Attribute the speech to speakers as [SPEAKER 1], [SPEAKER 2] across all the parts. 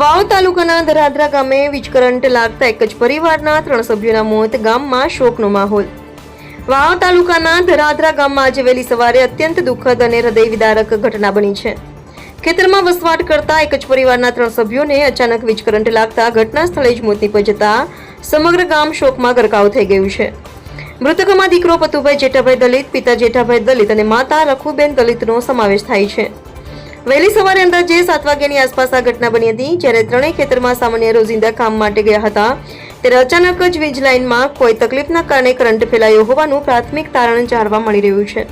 [SPEAKER 1] વાવ તાલુકાના ધરાધરા ગામે વીજ કરંટ લાગતા એક જ પરિવારના ત્રણ સભ્યોના મોત ગામમાં શોકનો માહોલ. વાવ તાલુકાના ધરાધરા ગામમાં આજે વહેલી સવારે અત્યંત દુઃખદ અને હૃદય વિદારક ઘટના બની છે. ખેતરમાં વસવાટ કરતા એક જ પરિવારના ત્રણ સભ્યોને અચાનક વીજ કરંટ લાગતા ઘટના સ્થળે જ મોત નીપજતા જતા સમગ્ર ગામ શોકમાં ગરકાવ થઈ ગયું છે. મૃતકોમાં દીકરો પતુભાઈ જેઠાભાઈ દલિત, પિતા જેઠાભાઈ દલિત અને માતા રખુબેન દલિતનો સમાવેશ થાય છે. વહેલી સવારે અંદાજે સાત વાગ્યાની આસપાસ આ ઘટના બની હતી, જ્યારે ત્રણેય ખેતરમાં સામાન્ય રોજિંદા કામ માટે ગયા હતા. ત્યારે અચાનક જ વીજ લાઇનમાં કોઈ તકલીફના કારણે કરંટ ફેલાયો હોવાનું પ્રાથમિક તારણ જાણવા મળી રહ્યું છે.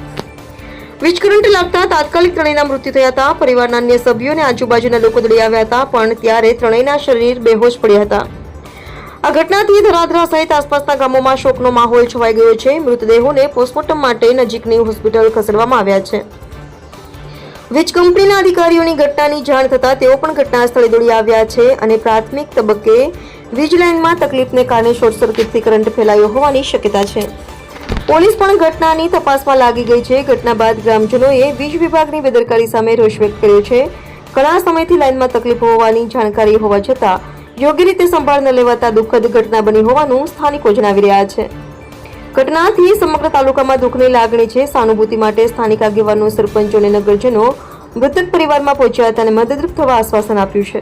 [SPEAKER 1] વીજ કરંટ લાગતા તાત્કાલિક ત્રણેયના મૃત્યુ થયા હતા. પરિવારના અન્ય સભ્યો અને આજુબાજુના લોકો દોડી આવ્યા હતા, પણ ત્યારે ત્રણેયના શરીર બેહોશ પડ્યા હતા. આ ઘટનાથી ધરાધરા સહિત આસપાસના ગામોમાં શોકનો માહોલ છવાઈ ગયો છે. મૃતદેહોને પોસ્ટમોર્ટમ માટે નજીકની હોસ્પિટલ ખસેડવામાં આવ્યા છે. વીજ કંપનીના અધિકારીઓની ઘટનાની જાણ થતાં તેઓ પણ ઘટના સ્થળે દોડી આવ્યા છે અને પ્રાથમિક તબક્કે વીજ લાઇનમાં તકલીફને કારણે શોર્ટ સર્કિટથી કરંટ ફેલાયો હોવાની શક્યતા છે. પોલીસ પણ ઘટનાની તપાસમાં લાગી ગઈ છે. ઘટના બાદ ગ્રામજનોએ વીજ વિભાગની બેદરકારી સામે રોષ વ્યક્ત કર્યો છે. ઘણા સમયથી લાઇનમાં તકલીફ હોવાની જાણકારી હોવા છતાં યોગ્ય રીતે સંભાળ ન લેવાતા દુઃખદ ઘટના બની હોવાનું સ્થાનિકો જણાવી રહ્યા છે. ઘટનાથી સમગ્ર તાલુકામાં દુઃખની લાગણી છે. સહાનુભૂતિ માટે સ્થાનિક આગેવાનો, સરપંચો અને નગરજનો મૃતક પરિવારમાં પહોંચ્યા હતા અને મદદરૂપ થવા આશ્વાસન આપ્યું છે.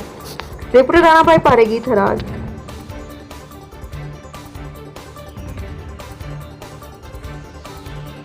[SPEAKER 1] રેપુટર રાણાભાઈ પારેગી, થરાદ.